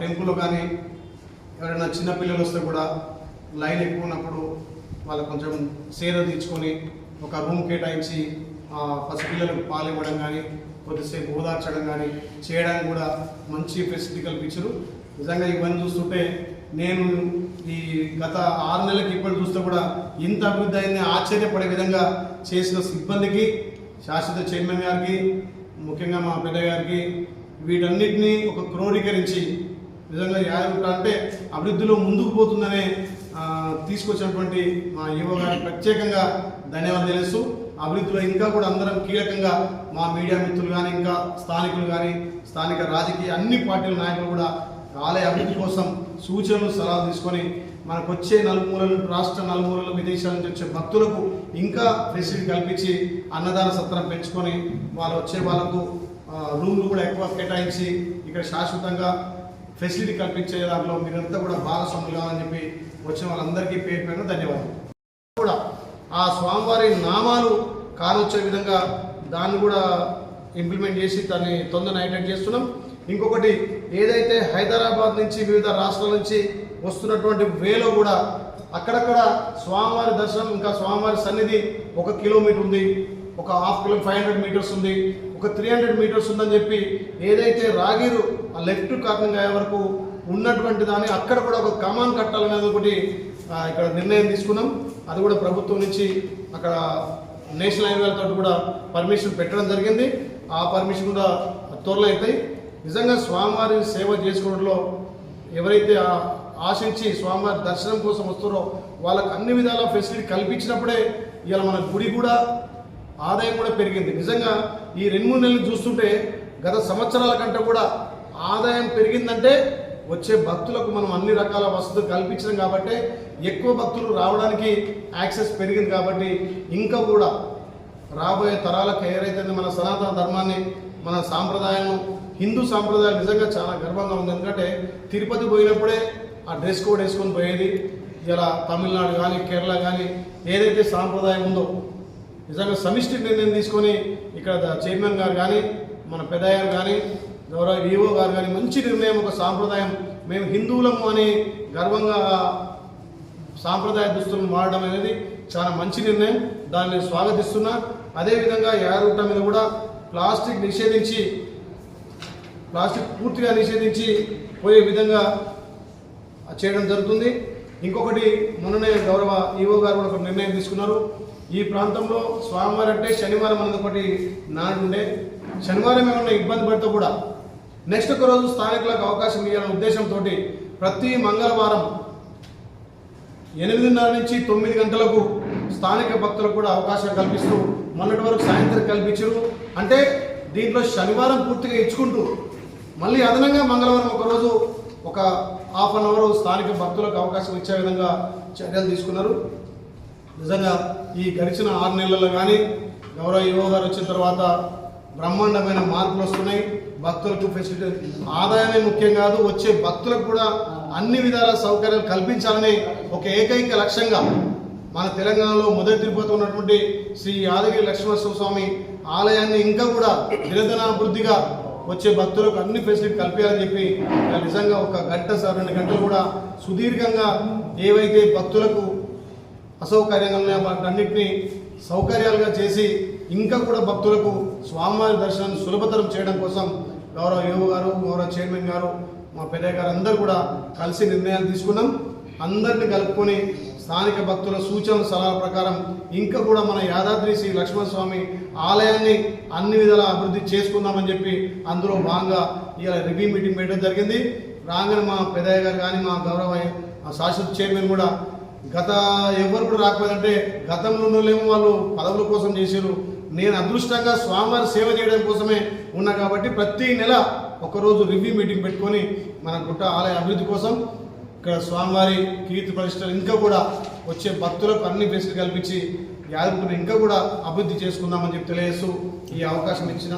టెంపుల్లో కానీ ఎవరైనా చిన్నపిల్లలు వస్తే కూడా లైన్ ఎక్కువ ఉన్నప్పుడు వాళ్ళు కొంచెం సేద తీర్చుకొని ఒక రూమ్ కేటాయించి ఆ, పసిపిల్లలకు పాలు ఇవ్వడం కానీ కొద్దిసేపు ఓదార్చడం కానీ చేయడానికి కూడా మంచి ఫెసిలిటీ కల్పించారు. నిజంగా ఇవన్నీ చూస్తుంటే నేను ఈ గత ఆరు నెలలకి ఇప్పుడు చూస్తే కూడా ఇంత అభివృద్ధి అయింది ఆశ్చర్యపడే విధంగా చేసిన సిబ్బందికి శాశ్వత చైర్మన్ గారికి ముఖ్యంగా మా పెద్ద గారికి వీటన్నిటినీ ఒక క్రోడీకరించి నిజంగా యాదగిరిగుట్ట అంటే అభివృద్ధిలో ముందుకు పోతుందనే తీసుకొచ్చినటువంటి మా యువ గారికి ప్రత్యేకంగా ధన్యవాదాలు తెలుస్తూ అభివృద్ధిలో ఇంకా కూడా అందరం కీలకంగా మా మీడియా మిత్రులు కానీ ఇంకా స్థానికులు కానీ స్థానిక రాజకీయ అన్ని పార్టీల నాయకులు కూడా ఆలయ అభివృద్ధి కోసం సూచనలు సలహాలు తీసుకొని మనకు వచ్చే నలుమూలలు రాష్ట్ర నలుమూలలు విదేశాల నుంచి వచ్చే భక్తులకు ఇంకా ఫెసిలిటీ కల్పించి అన్నదాన సత్రం పెంచుకొని వాళ్ళు వచ్చే వాళ్ళకు రూమ్లు కూడా ఎక్కువ కేటాయించి ఇక్కడ శాశ్వతంగా ఫెసిలిటీ కల్పించే దాంట్లో మీరంతా కూడా భాగస్వాములు కావాలని చెప్పి వచ్చిన వాళ్ళందరికీ పేరు పేరున ధన్యవాదాలు. కూడా ఆ స్వామివారి నామాలు కానొచ్చే విధంగా దాన్ని కూడా ఇంప్లిమెంట్ చేసి దాన్ని తొందరగా ఐడెంట్ చేస్తున్నాం. ఇంకొకటి ఏదైతే హైదరాబాద్ నుంచి వివిధ రాష్ట్రాల నుంచి వస్తున్నటువంటి వేలో కూడా అక్కడక్కడ స్వామివారి దర్శనం ఇంకా స్వామివారి సన్నిధి ఒక కిలోమీటర్ ఉంది ఒక half kilo five hundred metres ఉంది. ఒక త్రీ హండ్రెడ్ మీటర్స్ ఉందని చెప్పి ఏదైతే రాగిరు ఆ లెఫ్ట్ కాకుండా వరకు ఉన్నటువంటి దాన్ని అక్కడ కూడా ఒక కమాన్ కట్టాలనేది ఒకటి ఇక్కడ నిర్ణయం తీసుకున్నాం. అది కూడా ప్రభుత్వం నుంచి అక్కడ నేషనల్ హైవేల తోటి కూడా పర్మిషన్ పెట్టడం జరిగింది. ఆ పర్మిషన్ కూడా త్వరలో అవుతాయి. నిజంగా స్వామివారి సేవ చేసుకోవడంలో ఎవరైతే ఆశించి స్వామివారి దర్శనం కోసం వస్తారో వాళ్ళకు అన్ని విధాల ఫెసిలిటీ కల్పించినప్పుడే ఇవాళ మన గుడి కూడా ఆదాయం కూడా పెరిగింది. నిజంగా ఈ రెండు మూడు నెలలు చూస్తుంటే గత సంవత్సరాల కంటే కూడా ఆదాయం పెరిగిందంటే వచ్చే భక్తులకు మనం అన్ని రకాల వసతులు కల్పించడం కాబట్టి ఎక్కువ భక్తులు రావడానికి యాక్సెస్ పెరిగింది కాబట్టి ఇంకా కూడా రాబోయే తరాలకు ఏదైతే మన సనాతన ధర్మాన్ని మన సాంప్రదాయం హిందూ సాంప్రదాయాలు నిజంగా చాలా గర్వంగా ఉంది. ఎందుకంటే తిరుపతి పోయినప్పుడే ఆ డ్రెస్ కోడ్ వేసుకొని పోయేది. ఇలా తమిళనాడు కానీ కేరళ కానీ ఏదైతే సాంప్రదాయం ఉందో నిజంగా సమిష్టి నిర్ణయం తీసుకొని ఇక్కడ చైర్మన్ గారు కానీ మన పెద్దయ్యారు కానీ గౌరవ ఈఓ గారు కానీ మంచి నిర్ణయం ఒక సాంప్రదాయం. మేము హిందువులము అని గర్వంగా సాంప్రదాయ దుస్తులను వాడడం అనేది చాలా మంచి నిర్ణయం. దాన్ని స్వాగతిస్తున్నా. అదేవిధంగా యాదగుట్ట మీద కూడా ప్లాస్టిక్ నిషేధించి ప్లాస్టిక్ పూర్తిగా నిషేధించి పోయే విధంగా చేయడం జరుగుతుంది. ఇంకొకటి మొన్ననే గౌరవ ఈవో గారు కూడా ఒక నిర్ణయం తీసుకున్నారు. ఈ ప్రాంతంలో స్వామివారం అంటే శనివారం అనేది ఒకటి నాడుండే శనివారం ఏమైనా ఇబ్బంది పడితే కూడా నెక్స్ట్ ఒక రోజు స్థానికులకు అవకాశం ఇవ్వాలనే ఉద్దేశంతో ప్రతి మంగళవారం ఎనిమిదిన్నర నుంచి తొమ్మిది గంటలకు స్థానిక భక్తులకు కూడా అవకాశం కల్పిస్తూ మొన్నటి వరకు సాయంత్రం కల్పించారు. అంటే దీంట్లో శనివారం పూర్తిగా ఇచ్చుకుంటూ మళ్ళీ అదనంగా మంగళవారం ఒకరోజు ఒక హాఫ్ అన్ అవర్ స్థానిక భక్తులకు అవకాశం ఇచ్చే విధంగా చర్యలు తీసుకున్నారు. నిజంగా ఈ గడిచిన ఆరు నెలల్లో కానీ గౌరవ యువ గారు వచ్చిన తర్వాత బ్రహ్మాండమైన మార్పులు వస్తున్నాయి. భక్తులకు ఫెసిలిటీ ఆదాయమే ముఖ్యం కాదు వచ్చే భక్తులకు కూడా అన్ని విధాల సౌకర్యాలు కల్పించాలని ఒక ఏకైక లక్ష్యంగా మన తెలంగాణలో మొదటి తిరుపతి ఉన్నటువంటి శ్రీ యాదగిరి లక్ష్మణ స్వామి ఆలయాన్ని ఇంకా కూడా నిరంతరాభివృద్ధిగా వచ్చే భక్తులకు అన్ని ఫెసిలిటీ కల్పించాలని చెప్పి నిజంగా ఒక గంట సార్ రెండు గంటలు కూడా సుదీర్ఘంగా ఏవైతే భక్తులకు అసౌకర్యంగా ఉన్నాయో వాటన్నిటిని సౌకర్యాలుగా చేసి ఇంకా కూడా భక్తులకు స్వామివారి దర్శనం సులభతరం చేయడం కోసం గౌరవ యువ గారు గౌరవ చైర్మన్ గారు మా పెద్దయ్య గారు అందరూ కూడా కలిసి నిర్ణయాలు తీసుకున్నాం. అందరిని కలుపుకొని స్థానిక భక్తుల సూచన సలహాల ప్రకారం ఇంకా కూడా మన యాదాద్రి శ్రీ లక్ష్మణ స్వామి ఆలయాన్ని అన్ని విధాల అభివృద్ధి చేసుకుందామని చెప్పి అందులో భాగంగా ఇలా రివ్యూ మీటింగ్ పెట్టడం జరిగింది. రాగానే మా పెదయ్య గారు కానీ మా గౌరవ శాశ్వత చైర్మన్ కూడా గత ఎవరు కూడా రాకపోయిందంటే గతంలో ఉన్నోళ్ళేమో వాళ్ళు పదవుల కోసం చేశారు. నేను అదృష్టంగా స్వామివారి సేవ చేయడం కోసమే ఉన్నా కాబట్టి ప్రతి నెల ఒకరోజు రివ్యూ మీటింగ్ పెట్టుకొని మన గుట్ట ఆలయ అభివృద్ధి కోసం ఇక్కడ స్వామివారి కీర్తి ప్రతిష్టలు ఇంకా కూడా వచ్చే భక్తులకు అన్ని ఫెసిలిటీ కల్పించి యాదగిరిని ఇంకా కూడా అభివృద్ధి చేసుకుందామని చెప్పి తెలియజేస్తూ ఈ అవకాశం ఇచ్చిన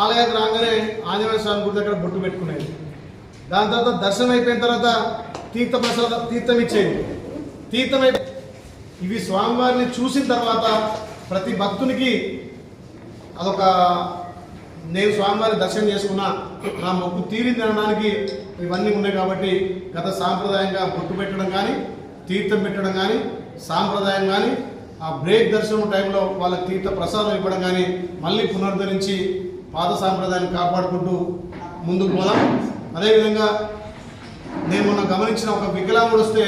ఆలయానికి రాగానే ఆంజనేయ స్వామి గుడి దగ్గర బొట్టు పెట్టుకునేది. దాని తర్వాత దర్శనం అయిపోయిన తర్వాత తీర్థ ప్రసాద తీర్థం ఇచ్చేది. తీర్థం అయి ఇవి స్వామివారిని చూసిన తర్వాత ప్రతి భక్తునికి అదొక నేను స్వామివారిని దర్శనం చేసుకున్నా నా మొక్కు తీరింది అనడానికి ఇవన్నీ ఉన్నాయి కాబట్టి గత సాంప్రదాయంగా బొట్టు పెట్టడం కానీ తీర్థం పెట్టడం కానీ సాంప్రదాయం కానీ ఆ బ్రేక్ దర్శనం టైంలో వాళ్ళ తీర్థ ప్రసాదం ఇవ్వడం కానీ మళ్ళీ పునరుద్ధరించి పాత సాంప్రదాయాన్ని కాపాడుకుంటూ ముందుకు పోదాం. అదేవిధంగా నేను మొన్న గమనించిన ఒక వికలాంగుడు వస్తే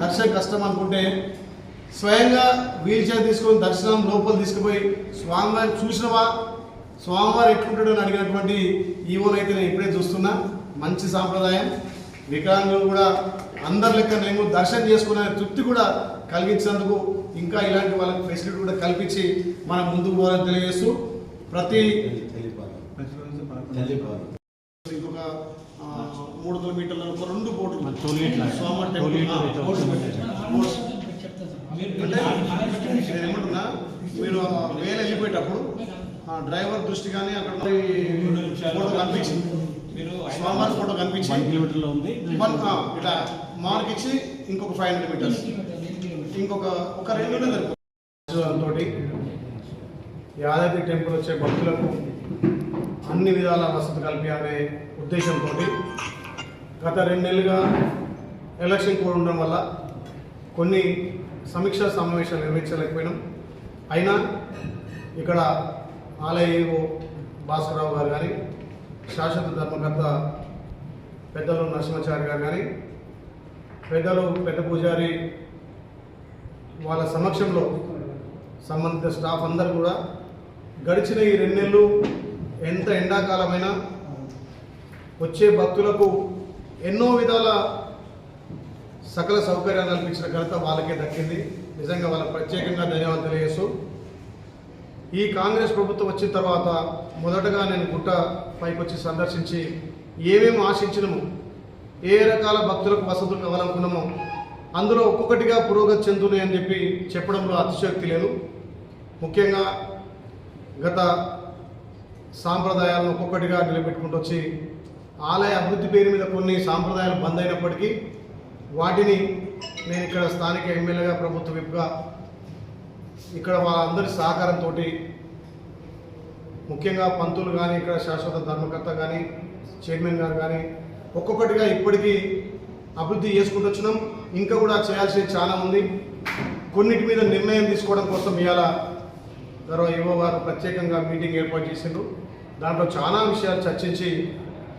దర్శనం కష్టం అనుకుంటే స్వయంగా వీల్ చైర్ తీసుకొని దర్శనం లోపల తీసుకుపోయి స్వామివారిని చూసినవా? స్వామివారు ఎట్లుంటాడని అడిగినటువంటి ఈవోనైతే నేను ఇప్పుడే చూస్తున్నా. మంచి సాంప్రదాయం. వికలాంగులు కూడా అందరి లెక్క నేను దర్శనం చేసుకునే తృప్తి కూడా కలిగించినందుకు ఇంకా ఇలాంటి వాళ్ళకి ఫెసిలిటీ కూడా కల్పించి మనం ముందుకు పోవాలని తెలియజేస్తూ ప్రతి ఇంకొక మూడు కిలోమీటర్ల ఒక రెండు బోట్లు. ఏమంటున్నా మీరు వేలు వెళ్ళిపోయేటప్పుడు ఆ డ్రైవర్ దృష్టి కానీ అక్కడ ఫోటో కనిపించింది. స్వామివారి ఫోటో వన్ కనిపించింది కిలోమీటర్లో ఉంది. వన్ ఇట్లా మార్క్ ఇచ్చి ఇంకొక ఫైవ్ హండ్రెడ్ మీటర్స్ ఇంకొక ఒక రెండు తోటి యాదాద్రి టెంపుల్ వచ్చే భక్తులకు అన్ని విధాల వసతి కల్పించాలనే ఉద్దేశంతో గత రెండు నెలలుగా ఎలక్షన్ కూడా ఉండడం వల్ల కొన్ని సమీక్షా సమావేశాలు నిర్వహించలేకపోయినాం. అయినా ఇక్కడ ఆలయ భాస్కరరావు గారు కానీ శాశ్వత ధర్మకర్త పెద్దలు నరసింహాచారి గారు కానీ పెద్దలు పెద్ద పూజారి వాళ్ళ సమక్షంలో సంబంధిత స్టాఫ్ అందరు కూడా గడిచిన ఈ రెండు నెలలు ఎంత ఎండాకాలమైనా వచ్చే భక్తులకు ఎన్నో విధాల సకల సౌకర్యాలు కల్పించిన ఘనత వాళ్ళకే దక్కింది. నిజంగా వాళ్ళకి ప్రత్యేకంగా ధన్యవాదాలు తెలియజేస్తూ ఈ కాంగ్రెస్ ప్రభుత్వం వచ్చిన తర్వాత మొదటగా నేను గుట్ట పైకి వచ్చి సందర్శించి ఏమేమి ఆశించినము ఏ రకాల భక్తులకు వసతులు కావాలనుకున్నామో అందులో ఒక్కొక్కటిగా పురోగతి చెందునే అని చెప్పి చెప్పడంలో అతిశక్తి లేదు. ముఖ్యంగా గత సాంప్రదాయాలను ఒక్కొక్కటిగా నిలబెట్టుకుంటూ వచ్చి ఆలయ అభివృద్ధి పేరు మీద కొన్ని సాంప్రదాయాలు బంద్ అయినప్పటికీ వాటిని నేను ఇక్కడ స్థానిక ఎమ్మెల్యేగా ప్రభుత్వ విప్గా ఇక్కడ వాళ్ళందరి సహకారంతో ముఖ్యంగా పంతులు కానీ ఇక్కడ శాశ్వత ధర్మకర్త కానీ చైర్మన్ గారు కానీ ఒక్కొక్కటిగా ఇప్పటికీ అభివృద్ధి చేసుకుంటూ వచ్చినాం. ఇంకా కూడా చేయాల్సింది చాలా ఉంది. కొన్నిటి మీద నిర్ణయం తీసుకోవడం కోసం ఇవాళ గౌరవ యువ వారు ప్రత్యేకంగా మీటింగ్ ఏర్పాటు చేసిండ్రు. దాంట్లో చాలా విషయాలు చర్చించి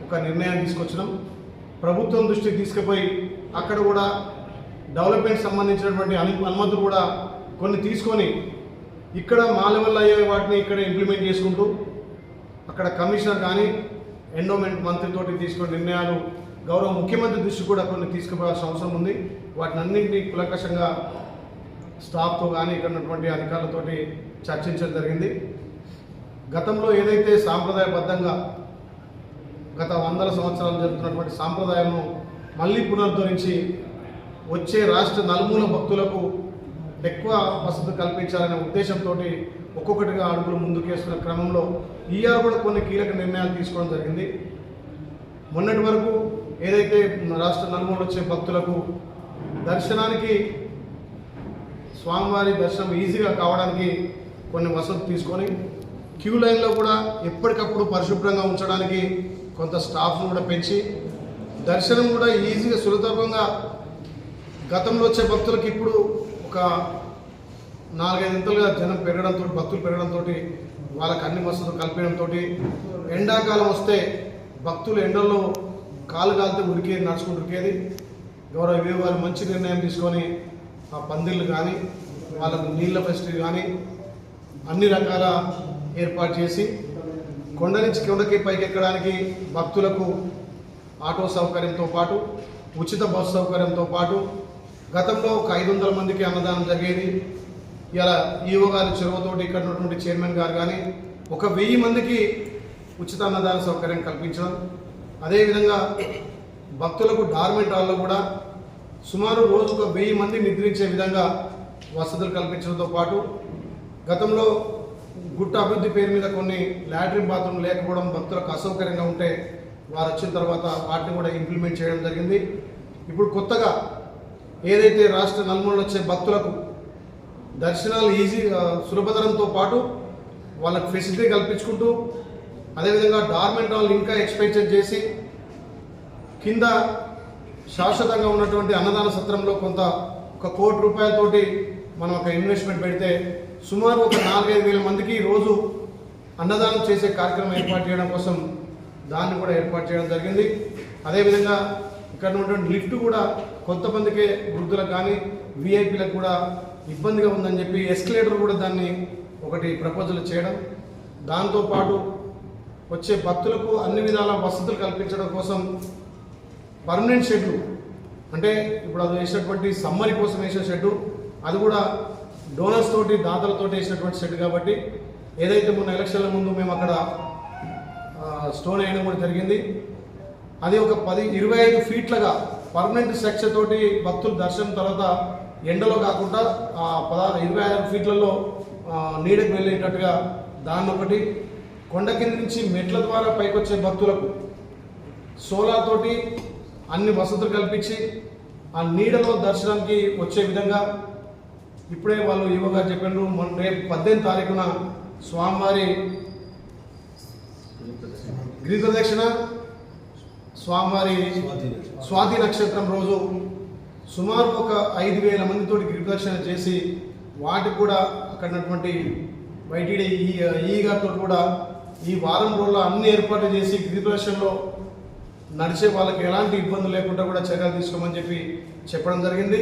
ఒక నిర్ణయం తీసుకొచ్చినాం. ప్రభుత్వం దృష్టికి తీసుకుపోయి అక్కడ కూడా డెవలప్మెంట్ సంబంధించినటువంటి అను అనుమతులు కూడా కొన్ని తీసుకొని ఇక్కడ మా లెవెల్ అయ్యే వాటిని ఇక్కడ ఇంప్లిమెంట్ చేసుకుంటూ అక్కడ కమిషనర్ కానీ ఎండోమెంట్ మంత్రితోటి తీసుకున్న నిర్ణయాలు గౌరవ ముఖ్యమంత్రి దృష్టి కూడా కొన్ని తీసుకుపోవాల్సిన అవసరం ఉంది. వాటిని అన్నింటినీ కులకషంగా స్టాఫ్తో కానీ ఇక్కడ ఉన్నటువంటి అధికారులతోటి చర్చించడం జరిగింది. గతంలో ఏదైతే సాంప్రదాయబద్ధంగా గత వందల సంవత్సరాలు జరుగుతున్నటువంటి సాంప్రదాయాలను మళ్ళీ పునరుద్ధరించి వచ్చే రాష్ట్ర నలుమూల భక్తులకు ఎక్కువ వసతి కల్పించాలనే ఉద్దేశంతో ఒక్కొక్కటిగా అడుగులు ముందుకేస్తున్న క్రమంలో ఈఆర్ కూడా కొన్ని కీలక నిర్ణయాలు తీసుకోవడం జరిగింది. మొన్నటి వరకు ఏదైతే రాష్ట్ర నలుమూలు వచ్చే భక్తులకు దర్శనానికి స్వామివారి దర్శనం ఈజీగా కావడానికి కొన్ని వసతులు తీసుకొని క్యూ లైన్లో కూడా ఎప్పటికప్పుడు పరిశుభ్రంగా ఉంచడానికి కొంత స్టాఫ్ను కూడా పెంచి దర్శనం కూడా ఈజీగా సులభంగా గతంలో వచ్చే భక్తులకు ఇప్పుడు ఒక నాలుగైదింతలుగా జనం పెరగడంతో భక్తులు పెరగడంతో వాళ్ళకి అన్ని వసతులు కల్పించడంతో ఎండాకాలం వస్తే భక్తులు ఎండల్లో కాలు కాలితే ఉరికేది నడుచుకుంటూ ఉరికేది. గౌరవ వివో వారు మంచి నిర్ణయం తీసుకొని ఆ పందిళ్ళు కానీ వాళ్ళకు నీళ్ళ ఫెసిలిటీ కానీ అన్ని రకాల ఏర్పాటు చేసి కొండ నుంచి కిందకి పైకెక్కడానికి భక్తులకు ఆటో సౌకర్యంతో పాటు ఉచిత బస్సు సౌకర్యంతో పాటు గతంలో ఒక ఐదు వందల మందికి అన్నదానం జరిగేది. ఇలా ఈవో గారి చొరవతోటి ఇక్కడ ఉన్నటువంటి చైర్మన్ గారు కానీ ఒక వెయ్యి మందికి ఉచిత అన్నదాన సౌకర్యం కల్పించడం. అదేవిధంగా భక్తులకు డార్మెంట్ హాల్లో కూడా సుమారు రోజుకు ఒక వెయ్యి మంది నిద్రించే విధంగా వసతులు కల్పించడంతో పాటు గతంలో గుట్ట అభివృద్ధి పేరు మీద కొన్ని లాట్రిన్ బాత్రూమ్ లేకపోవడం భక్తులకు అసౌకర్యంగా ఉంటే వారు వచ్చిన తర్వాత వాటిని కూడా ఇంప్లిమెంట్ చేయడం జరిగింది. ఇప్పుడు కొత్తగా ఏదైతే రాష్ట్ర నలుమూలలో వచ్చే భక్తులకు దర్శనాలు ఈజీ సులభతరంతో పాటు వాళ్ళకి ఫెసిలిటీ కల్పించుకుంటూ అదేవిధంగా డార్మెంట్ హాల్ ఇంకా ఎక్స్పెన్షన్ చేసి కింద శాశ్వతంగా ఉన్నటువంటి అన్నదాన సత్రంలో కొంత ఒక కోటి రూపాయలతోటి మనం ఒక ఇన్వెస్ట్మెంట్ పెడితే సుమారు ఒక నాలుగైదు వేల మందికి రోజు అన్నదానం చేసే కార్యక్రమం ఏర్పాటు చేయడం కోసం దాన్ని కూడా ఏర్పాటు చేయడం జరిగింది. అదేవిధంగా ఇక్కడ ఉన్నటువంటి లిఫ్ట్ కూడా కొంతమందికే వృద్ధులకు కానీ విఐపీలకు కూడా ఇబ్బందిగా ఉందని చెప్పి ఎస్కలేటర్ కూడా దాన్ని ఒకటి ప్రపోజల్ చేయడం. దాంతోపాటు వచ్చే భక్తులకు అన్ని విధాల వసతులు కల్పించడం కోసం పర్మనెంట్ షెడ్ అంటే ఇప్పుడు అది వేసినటువంటి సమ్మరి కోసం వేసిన షెడ్ అది కూడా డోనర్స్ తోటి దాతలతోటి వేసినటువంటి షెడ్ కాబట్టి ఏదైతే మొన్న ఎలక్షన్ల ముందు మేము అక్కడ స్టోన్ వేయడం కూడా జరిగింది. అది ఒక పది ఇరవై ఐదు ఫీట్లుగా పర్మనెంట్ స్ట్రక్చర్ తోటి భక్తులు దర్శనం తర్వాత ఎండలో కాకుండా ఆ పదహారు ఇరవై ఐదు ఫీట్లలో నీడకు వెళ్ళేటట్టుగా దాన్ని ఒకటి కొండ కింద నుంచి మెట్ల ద్వారా పైకొచ్చే భక్తులకు సోలార్ తోటి అన్ని వసతులు కల్పించి ఆ నీడలో దర్శనానికి వచ్చే విధంగా ఇప్పుడే వాళ్ళు యువగా చెప్పినారు. మన రేపు పద్దెనిమిది తారీఖున స్వామివారి గిరి ప్రదక్షిణ. స్వామివారి స్వాతి నక్షత్రం. రోజు సుమారు ఒక ఐదు వేల మందితోటి గిరి ప్రదక్షిణ చేసి వాటికి కూడా అక్కడ ఉన్నటువంటి వైటీడీ ఈ ఈ గారితో కూడా ఈ వారం రోజుల్లో అన్ని ఏర్పాట్లు చేసి గిరి ప్రదక్షిణలో నడిచే వాళ్ళకి ఎలాంటి ఇబ్బందులు లేకుండా కూడా చర్యలు తీసుకోమని చెప్పి చెప్పడం జరిగింది.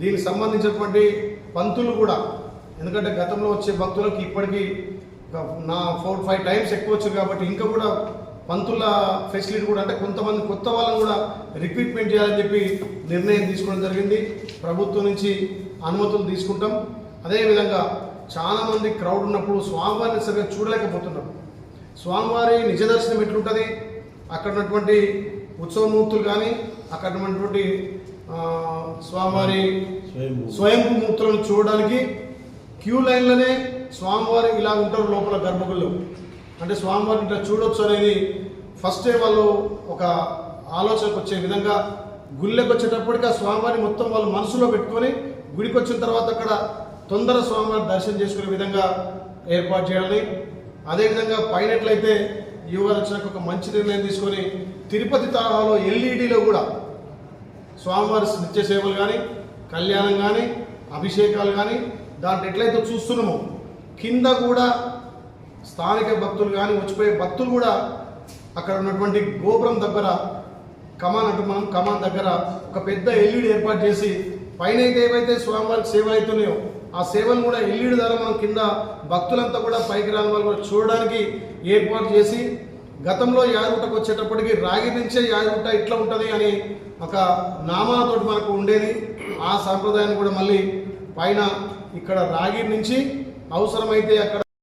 దీనికి సంబంధించినటువంటి పంతులు కూడా ఎందుకంటే గతంలో వచ్చే భక్తులకు ఇప్పటికీ నా ఫోర్ ఫైవ్ టైమ్స్ ఎక్కువ వచ్చారు కాబట్టి ఇంకా కూడా పంతుల ఫెసిలిటీ కూడా అంటే కొంతమంది కొత్త వాళ్ళని కూడా రిక్రూట్మెంట్ చేయాలని చెప్పి నిర్ణయం తీసుకోవడం జరిగింది. ప్రభుత్వం నుంచి అనుమతులు తీసుకుంటాం. అదేవిధంగా చాలామంది క్రౌడ్ ఉన్నప్పుడు స్వామివారిని సరిగ్గా చూడలేకపోతున్నారు స్వామివారి నిజ దర్శనం ఎట్లుంటుంది? అక్కడ ఉన్నటువంటి ఉత్సవమూర్తులు కానీ అక్కడ ఉన్నటువంటి స్వామివారి స్వయంభూ మూర్తులను చూడడానికి క్యూ లైన్లోనే స్వామివారి ఇలా ఉంటారు లోపల గర్భగుళ్ళు. అంటే స్వామివారిని ఇట్లా చూడొచ్చు అనేది ఫస్టే వాళ్ళు ఒక ఆలోచనకు వచ్చే విధంగా గుళ్ళకి వచ్చేటప్పటికి ఆ స్వామివారిని మొత్తం వాళ్ళు మనసులో పెట్టుకొని గుడికి వచ్చిన తర్వాత అక్కడ తొందర స్వామివారిని దర్శనం చేసుకునే విధంగా ఏర్పాటు చేయాలి అదేవిధంగా పైనట్లయితే యువగారు ఒక మంచి నిర్ణయం తీసుకొని తిరుపతి తరహాలో ఎల్ఈడిలో కూడా స్వామివారి నిత్య సేవలు కానీ కళ్యాణం కానీ అభిషేకాలు కానీ దాంట్లో ఎట్లయితే చూస్తున్నామో కింద కూడా స్థానిక భక్తులు కానీ వచ్చిపోయే భక్తులు కూడా అక్కడ ఉన్నటువంటి గోపురం దగ్గర కమాన్ అంటూ మనం కమాన్ దగ్గర ఒక పెద్ద ఎల్ఈడి ఏర్పాటు చేసి పైన అయితే ఏవైతే స్వామివారికి సేవలు అవుతున్నాయో ఆ సేవలు కూడా ఎల్ఈడి ద్వారా మనం కింద భక్తులంతా కూడా పైకి రాని వాళ్ళు కూడా చూడడానికి ఏర్పాటు చేసి గతంలో యాదగుట్టకు వచ్చేటప్పటికి రాగి నుంచే యాదగుట్ట ఇట్లా ఉంటుంది అని ఒక నామాలతోటి మనకు ఉండేది. ఆ సాంప్రదాయాన్ని కూడా మళ్ళీ పైన ఇక్కడ రాగి నుంచి అవసరమైతే అక్కడ